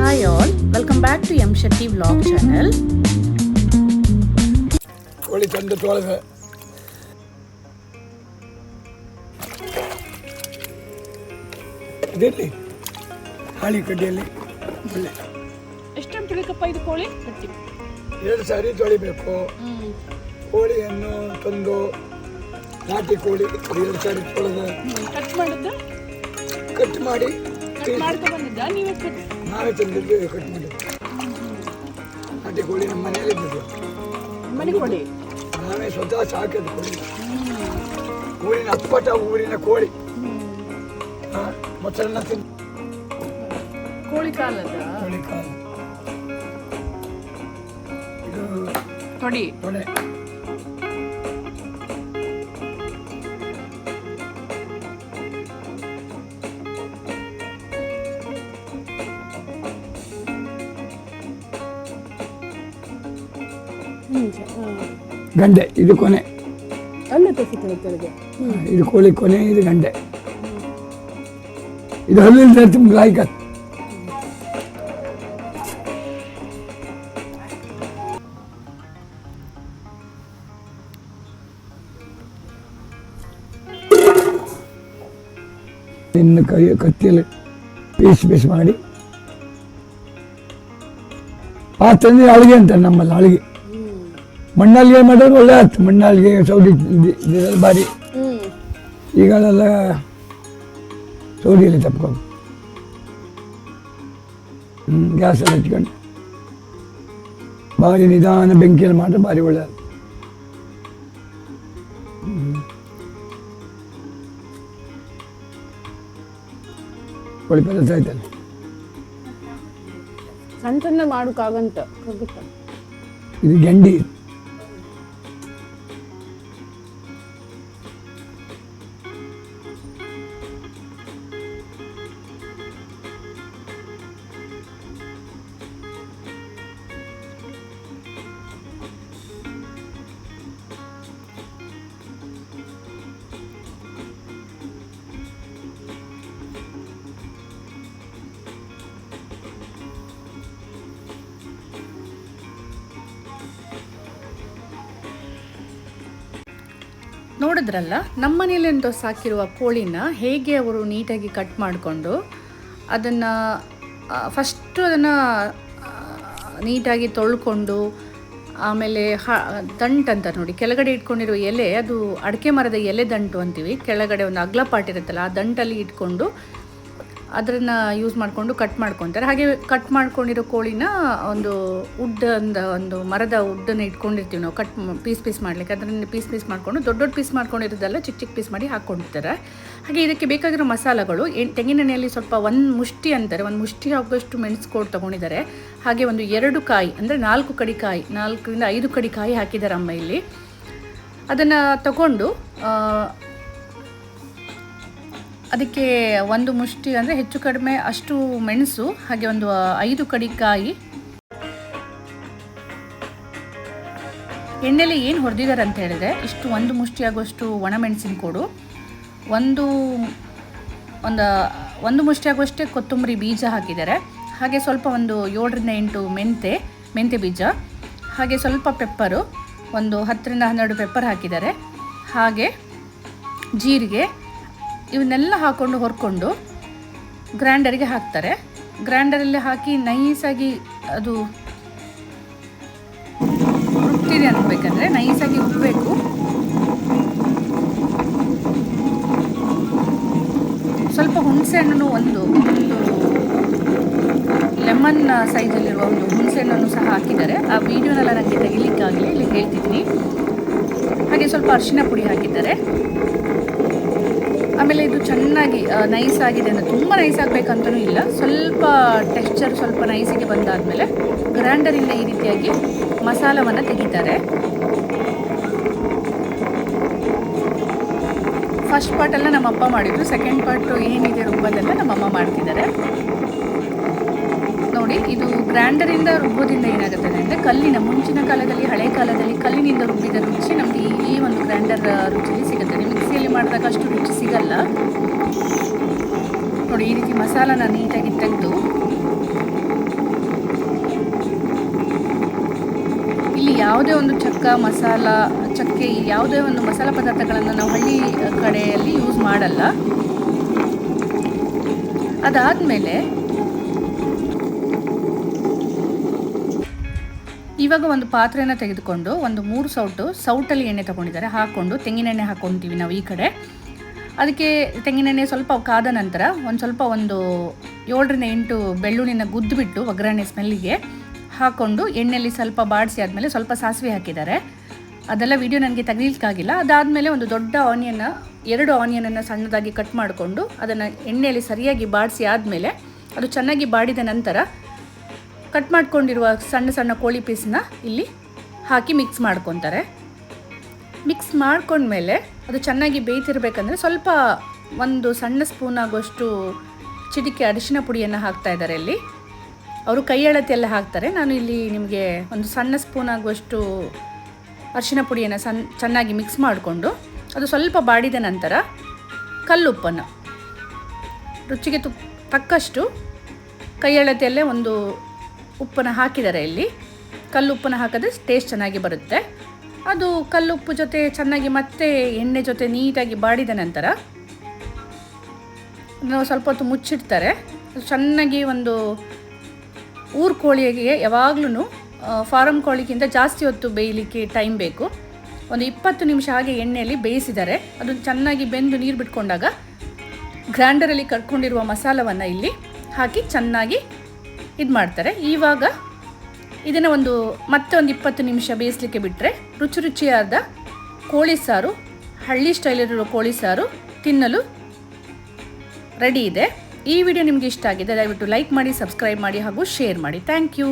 Hi all welcome back to M Shetty vlog channel ಕೋಳಿ ತಂದು ತೊಳೆದು. ಇದಿರಲಿ ಹಾಳಿ ಕಡ್ಡಿಯಲ್ಲಿ. ಒಳ್ಳೆ ಎಷ್ಟೊಂದು ತಿಳಿಕಪ್ಪ ಇದು ಕೋಳಿ? ಎರಡು ಸಾರಿ ತೊಳಿಬೇಕು. ಕೋಳಿಯನ್ನು ತಂದು ನಾಟಿ ಕೋಳಿ. ಎರಡು ಸಾರಿ ತೊಳೆದು. ಕಟ್ ಮಾಡಿದ್ದು? ಕಟ್ ಮಾಡಿ ನೀವೇ ಕಟ್ ನಾವೇ ತಂದಿದ್ದು ಕಟ್ ಮಾಡಿ. ನಾಟಿ ಕೋಳಿ ನಮ್ಮ ಮನೆಯಲ್ಲಿ ಇದ್ದದ್ದು. ಮನೆ ಕೊಡಿ. ನಾವೇ ಸ್ವತಃ ಸಾಕಿದ್ದು ಕೋಳಿ ಊರಿನ ಅಪ್ಪಟ ಊರಿನ ಕೋಳಿ. ಹಾ, ಮೊಸರನ್ನ ತಿಂದು ಕೋಳಿ ಕಾಲದ ಕೋಳಿ ಕಾಲು. ಇದು ತೊಡಿ. ತೊಡೆ. ಗಂಡೆ ಇದು ಕೊನೆ. ಅಲ್ಲೇ ತೋರಿಸ್ತಾರೆ ಕೆಳಗೆ. ಇದು ಕೋಳಿ ಕೊನೆ ಇದು ಗಂಡೆ ಇದು ಹಲ್ಲಿಂದ ತುಂಬ ಲಾಯ್ಕ ಇನ್ನು ಕೈ ಕತ್ತಿಯಲ್ಲಿ ಪೀಸ್ ಪೀಸ್ ಮಾಡಿ. ಪಾತ್ರೆ ಅಳಿಗೆ ಅಂತ ನಮ್ಮಲ್ಲಿ ಅಳಿಗೆ. ಮಣ್ಣಲ್ಲಿಗೆ ಮಾಡೋದು ಒಳ್ಳೆ ಆಯ್ತು. ಮಣ್ಣಲ್ಲಿ ಸೌದಿ ಭಾರಿ ಈಗಳೆಲ್ಲ ಸೌದಿಯಲ್ಲಿ ತಪ್ಕೊಂಡು. ಹ್ಞೂ ಗ್ಯಾಸ್ ಎಲ್ಲ ಹಚ್ಕೊಂಡು. ಭಾರಿ ನಿಧಾನ ಬೆಂಕಿಯಲ್ಲಿ ಮಾಡಿದ್ರೆ ಭಾರಿ ಒಳ್ಳೆ ಕೋಳಿ ಪದಾರ್ಥ ಆಯ್ತಲ್ಲ. ಸಣ್ಣ ಸಣ್ಣ ಮಾಡೋಕ್ಕಾಗಂತ ಇದು ಗೆಂಡಿ. ನೋಡಿದ್ರಲ್ಲ, ನಮ್ಮ ಮನೇಲಿಂದ ಸಾಕಿರುವ ಕೋಳಿನ ಹೇಗೆ ಅವರು ನೀಟಾಗಿ ಕಟ್ ಮಾಡಿಕೊಂಡು ಅದನ್ನು ಫಸ್ಟು ಅದನ್ನು ನೀಟಾಗಿ ತೊಳ್ಕೊಂಡು ಆಮೇಲೆ ಹ, ದಂಟು ಅಂತ ನೋಡಿ, ಕೆಳಗಡೆ ಇಟ್ಕೊಂಡಿರುವ ಎಲೆ, ಅದು ಅಡಿಕೆ ಮರದ ಎಲೆ ದಂಟು ಅಂತೀವಿ, ಕೆಳಗಡೆ ಒಂದು ಅಗ್ಲ ಪಾಟ್ ಇರುತ್ತಲ್ಲ, ಆ ದಂಟಲ್ಲಿ ಇಟ್ಕೊಂಡು ಅದನ್ನು ಯೂಸ್ ಮಾಡಿಕೊಂಡು ಕಟ್ ಮಾಡ್ಕೊತಾರೆ. ಹಾಗೆ ಕಟ್ ಮಾಡ್ಕೊಂಡಿರೋ ಕೋಳಿನ ಒಂದು ವುಡ್ ಅಂದ ಒಂದು ಮರದ ಉಡ್ಡನ್ನು ಇಟ್ಕೊಂಡಿರ್ತೀವಿ ನಾವು. ಕಟ್ ಪೀಸ್ ಪೀಸ್ ಮಾಡಲಿಕ್ಕೆ. ಅದನ್ನು ಪೀಸ್ ಪೀಸ್ ಮಾಡಿಕೊಂಡು ದೊಡ್ಡ ದೊಡ್ಡ ಪೀಸ್ ಮಾಡ್ಕೊಂಡಿರೋದೆಲ್ಲ ಚಿಕ್ಕ ಚಿಕ್ಕ ಪೀಸ್ ಮಾಡಿ ಹಾಕ್ಕೊಂಡಿರ್ತಾರೆ. ಹಾಗೆ ಇದಕ್ಕೆ ಬೇಕಾಗಿರೋ ಮಸಾಲಗಳು ತೆಂಗಿನೆಣ್ಣೆಯಲ್ಲಿ ಸ್ವಲ್ಪ ಒಂದು ಮುಷ್ಟಿ ಅಂತಾರೆ. ಒಂದು ಮುಷ್ಟಿ ಆಗೋಷ್ಟು ಮೆಣಸ್ಕೋಡ್ ತೊಗೊಂಡಿದ್ದಾರೆ. ಹಾಗೆ ಒಂದು ಎರಡು ಕಾಯಿ, ಅಂದರೆ ನಾಲ್ಕು ಕಡಿ ಕಾಯಿ, ನಾಲ್ಕರಿಂದ ಐದು ಕಡಿ ಕಾಯಿ ಹಾಕಿದ್ದಾರೆ ಅಮ್ಮ ಇಲ್ಲಿ. ಅದನ್ನು ತಗೊಂಡು ಅದಕ್ಕೆ ಒಂದು ಮುಷ್ಟಿ ಅಂದರೆ ಹೆಚ್ಚು ಕಡಿಮೆ ಅಷ್ಟು ಮೆಣಸು, ಹಾಗೆ ಒಂದು ಐದು ಕಡಿ ಕಾಯಿ. ಎಣ್ಣೆಲಿ ಏನು ಹೊಡೆದಿದ್ದಾರೆ ಅಂತ ಹೇಳಿದ್ರೆ, ಇಷ್ಟು ಒಂದು ಮುಷ್ಟಿ ಒಣ ಒಣಮೆಣಸಿನ ಕೊಡು. ಒಂದು ಒಂದು ಒಂದು ಮುಷ್ಟಿ ಆಗುವಷ್ಟೇ ಕೊತ್ತಂಬರಿ ಬೀಜ ಹಾಕಿದ್ದಾರೆ ಹಾಗೆ ಸ್ವಲ್ಪ ಒಂದು ಏಳರಿಂದ ಎಂಟು ಮೆಂತೆ ಮೆಂತೆ ಬೀಜ. ಹಾಗೆ ಸ್ವಲ್ಪ ಪೆಪ್ಪರು, ಒಂದು ಹತ್ತರಿಂದ ಹನ್ನೆರಡು ಪೆಪ್ಪರ್ ಹಾಕಿದ್ದಾರೆ ಹಾಗೆ ಜೀರಿಗೆ ಇವನ್ನೆಲ್ಲ ಹಾಕ್ಕೊಂಡು ಹೊರ್ಕೊಂಡು ಗ್ರ್ಯಾಂಡರ್ಗೆ ಹಾಕ್ತಾರೆ. ಗ್ರ್ಯಾಂಡರಲ್ಲಿ ಹಾಕಿ ನೈಸಾಗಿ ಅದು ರುಬ್ತಿದೆ ಅನ್ಬೇಕಂದ್ರೆ ನೈಸಾಗಿ ರುಬ್ಬಬೇಕು ಸ್ವಲ್ಪ ಹುಣಸೆ ಹಣ್ಣು ಒಂದು ಒಂದು ಲೆಮನ್ ಸೈಜಲ್ಲಿರುವ ಒಂದು ಹುಣಸೆ ಹಣ್ಣನ್ನು ಸಹ ಹಾಕಿದ್ದಾರೆ. ಆ ವಿಡಿಯೋನೆಲ್ಲ ನನಗೆ ತೆಗಿಲಿಕ್ಕಾಗಲಿ ಇಲ್ಲಿ ಹೇಳ್ತಿದ್ದೀನಿ. ಹಾಗೆ ಸ್ವಲ್ಪ ಅರಿಶಿನ ಪುಡಿ ಹಾಕಿದ್ದಾರೆ. ಆಮೇಲೆ ಇದು ಚೆನ್ನಾಗಿ ನೈಸ್ ಆಗಿದೆ ಅಂದರೆ ತುಂಬ ನೈಸ್ ಆಗಬೇಕಂತನೂ ಇಲ್ಲ. ಸ್ವಲ್ಪ ಟೆಕ್ಸ್ಚರ್ ಸ್ವಲ್ಪ ನೈಸಿಗೆ ಬಂದಾದಮೇಲೆ ಗ್ರ್ಯಾಂಡರಿಂದ ಈ ರೀತಿಯಾಗಿ ಮಸಾಲವನ್ನು ತೆಗಿತಾರೆ. ಫಸ್ಟ್ ಪಾರ್ಟೆಲ್ಲ ನಮ್ಮ ಅಪ್ಪ ಮಾಡಿದ್ರು ಸೆಕೆಂಡ್ ಪಾರ್ಟು ಏನಿದೆ ರುಬ್ಬೋದೆಲ್ಲ ನಮ್ಮಮ್ಮ ಮಾಡ್ತಿದ್ದಾರೆ. ನೋಡಿ, ಇದು ಗ್ರ್ಯಾಂಡರಿಂದ ರುಬ್ಬೋದಿಂದ ಏನಾಗುತ್ತೆ ಅಂದರೆ ಕಲ್ಲಿನ ಮುಂಚಿನ ಕಾಲದಲ್ಲಿ, ಹಳೆ ಕಾಲದಲ್ಲಿ ಕಲ್ಲಿನಿಂದ ರುಬ್ಬಿದ ರುಚಿ ನಮಗೆ ಈ- ಒಂದು ಗ್ರ್ಯಾಂಡರ್ ರುಚಿಯಲ್ಲಿ ಸಿಗುತ್ತೆ. ಮಿಕ್ಸಿಯಲ್ಲಿ ಮಾಡಿದಾಗ ಅಷ್ಟು ರುಚಿ ಸಿಗಲ್ಲ. ನೋಡಿ, ಈ ರೀತಿ ಮಸಾಲನ ನೀಟಾಗಿ ತೆಗೆದು. ಇಲ್ಲಿ ಯಾವುದೇ ಒಂದು ಚಕ್ಕ ಮಸಾಲ, ಚಕ್ಕೆ, ಈ ಯಾವುದೇ ಒಂದು ಮಸಾಲ ಪದಾರ್ಥಗಳನ್ನು ನಾವು ಹಳ್ಳಿ ಕಡೆಯಲ್ಲಿ ಯೂಸ್ ಮಾಡಲ್ಲ. ಅದಾದಮೇಲೆ ಇವಾಗ ಒಂದು ಪಾತ್ರೆನ ತೆಗೆದುಕೊಂಡು ಒಂದು ಮೂರು ಸೌಟು ಸೌಟಲ್ಲಿ ಎಣ್ಣೆ ತೊಗೊಂಡಿದ್ದಾರೆ. ಹಾಕ್ಕೊಂಡು ತೆಂಗಿನೆಣ್ಣೆ ಹಾಕ್ಕೊತೀವಿ ನಾವು ಈ ಕಡೆ. ಅದಕ್ಕೆ ತೆಂಗಿನೆಣ್ಣೆ ಸ್ವಲ್ಪ ಕಾದ ನಂತರ ಒಂದು ಸ್ವಲ್ಪ ಒಂದು ಏಳರಿಂದ ಎಂಟು ಬೆಳ್ಳುಳ್ಳಿನ ಗುದ್ದುಬಿಟ್ಟು ಒಗ್ಗರಣೆ ಸ್ಮೆಲ್ಲಿಗೆ ಹಾಕ್ಕೊಂಡು ಎಣ್ಣೆಯಲ್ಲಿ ಸ್ವಲ್ಪ ಬಾಡಿಸಿ ಆದಮೇಲೆ ಸ್ವಲ್ಪ ಸಾಸಿವೆ ಹಾಕಿದ್ದಾರೆ. ಅದೆಲ್ಲ ವಿಡಿಯೋ ನನಗೆ ತೆಗಿಲಿಕ್ಕಾಗಿಲ್ಲ ಅದಾದಮೇಲೆ ಒಂದು ದೊಡ್ಡ ಆನಿಯನ್ನ ಎರಡು ಆನಿಯನನ್ನು ಸಣ್ಣದಾಗಿ ಕಟ್ ಮಾಡಿಕೊಂಡು ಅದನ್ನು ಎಣ್ಣೆಯಲ್ಲಿ ಸರಿಯಾಗಿ ಬಾಡಿಸಿ ಆದಮೇಲೆ ಅದು ಚೆನ್ನಾಗಿ ಬಾಡಿದ ನಂತರ ಕಟ್ ಮಾಡ್ಕೊಂಡಿರುವ ಸಣ್ಣ ಸಣ್ಣ ಕೋಳಿ ಪೀಸನ್ನ ಇಲ್ಲಿ ಹಾಕಿ ಮಿಕ್ಸ್ ಮಾಡ್ಕೊತಾರೆ. ಮಿಕ್ಸ್ ಮಾಡ್ಕೊಂಡ್ಮೇಲೆ ಅದು ಚೆನ್ನಾಗಿ ಬೇಯ್ತಿರ್ಬೇಕಂದ್ರೆ ಸ್ವಲ್ಪ ಒಂದು ಸಣ್ಣ ಸ್ಪೂನ್ ಆಗೋಷ್ಟು ಚಿಟಿಕೆ ಅರಿಶಿನ ಪುಡಿಯನ್ನು ಹಾಕ್ತಾ ಇದ್ದಾರೆ ಇಲ್ಲಿ ಅವರು ಕೈ ಅಳತೆ ಎಲ್ಲ ಹಾಕ್ತಾರೆ. ನಾನು ಇಲ್ಲಿ ನಿಮಗೆ ಒಂದು ಸಣ್ಣ ಸ್ಪೂನ್ ಆಗುವಷ್ಟು ಅರಿಶಿನ ಪುಡಿಯನ್ನು ಸಣ್ಣ ಚೆನ್ನಾಗಿ ಮಿಕ್ಸ್ ಮಾಡಿಕೊಂಡು ಅದು ಸ್ವಲ್ಪ ಬಾಡಿದ ನಂತರ ಕಲ್ಲುಪ್ಪನ್ನು. ರುಚಿಗೆ ತು ತಕ್ಕಷ್ಟು ಕೈ ಅಳತೆಯಲ್ಲೇ ಒಂದು ಉಪ್ಪನ್ನು ಹಾಕಿದ್ದಾರೆ ಇಲ್ಲಿ. ಕಲ್ಲುಪ್ಪನ್ನು ಹಾಕಿದ್ರೆ ಟೇಸ್ಟ್ ಚೆನ್ನಾಗಿ ಬರುತ್ತೆ. ಅದು ಕಲ್ಲುಪ್ಪು ಜೊತೆ ಚೆನ್ನಾಗಿ ಮತ್ತೆ ಎಣ್ಣೆ ಜೊತೆ ನೀಟಾಗಿ ಬಾಡಿದ ನಂತರ ನಾವು ಸ್ವಲ್ಪ ಹೊತ್ತು ಮುಚ್ಚಿಡ್ತಾರೆ. ಚೆನ್ನಾಗಿ ಒಂದು ಊರು ಕೋಳಿಗೆ ಯಾವಾಗ್ಲೂ ಫಾರಂ ಕೋಳಿಗಿಂತ ಜಾಸ್ತಿ ಹೊತ್ತು ಬೇಯಲಿಕ್ಕೆ ಟೈಮ್ ಬೇಕು. ಒಂದು ಇಪ್ಪತ್ತು ನಿಮಿಷ ಹಾಗೆ ಎಣ್ಣೆಯಲ್ಲಿ ಬೇಯಿಸಿದ್ದಾರೆ ಅದು ಚೆನ್ನಾಗಿ ಬೆಂದು ನೀರು ಬಿಟ್ಕೊಂಡಾಗ ಗ್ರ್ಯಾಂಡರಲ್ಲಿ ಕರ್ಕೊಂಡಿರುವ ಮಸಾಲವನ್ನು ಇಲ್ಲಿ ಹಾಕಿ ಚೆನ್ನಾಗಿ ಇದು ಮಾಡ್ತಾರೆ. ಇವಾಗ ಇದನ್ನು ಒಂದು ಮತ್ತೆ ಒಂದು ಇಪ್ಪತ್ತು ನಿಮಿಷ ಬೇಯಿಸಲಿಕ್ಕೆ ಬಿಟ್ಟರೆ ರುಚಿ ರುಚಿಯಾದ ಕೋಳಿ ಸಾರು, ಹಳ್ಳಿ ಸ್ಟೈಲಿರೋ ಕೋಳಿ ಸಾರು ತಿನ್ನಲು ರೆಡಿ ಇದೆ. ಈ ವಿಡಿಯೋ ನಿಮಗೆ ಇಷ್ಟ ಆಗಿದೆ, ದಯವಿಟ್ಟು ಲೈಕ್ ಮಾಡಿ, ಸಬ್ಸ್ಕ್ರೈಬ್ ಮಾಡಿ ಹಾಗೂ ಶೇರ್ ಮಾಡಿ. Thank you.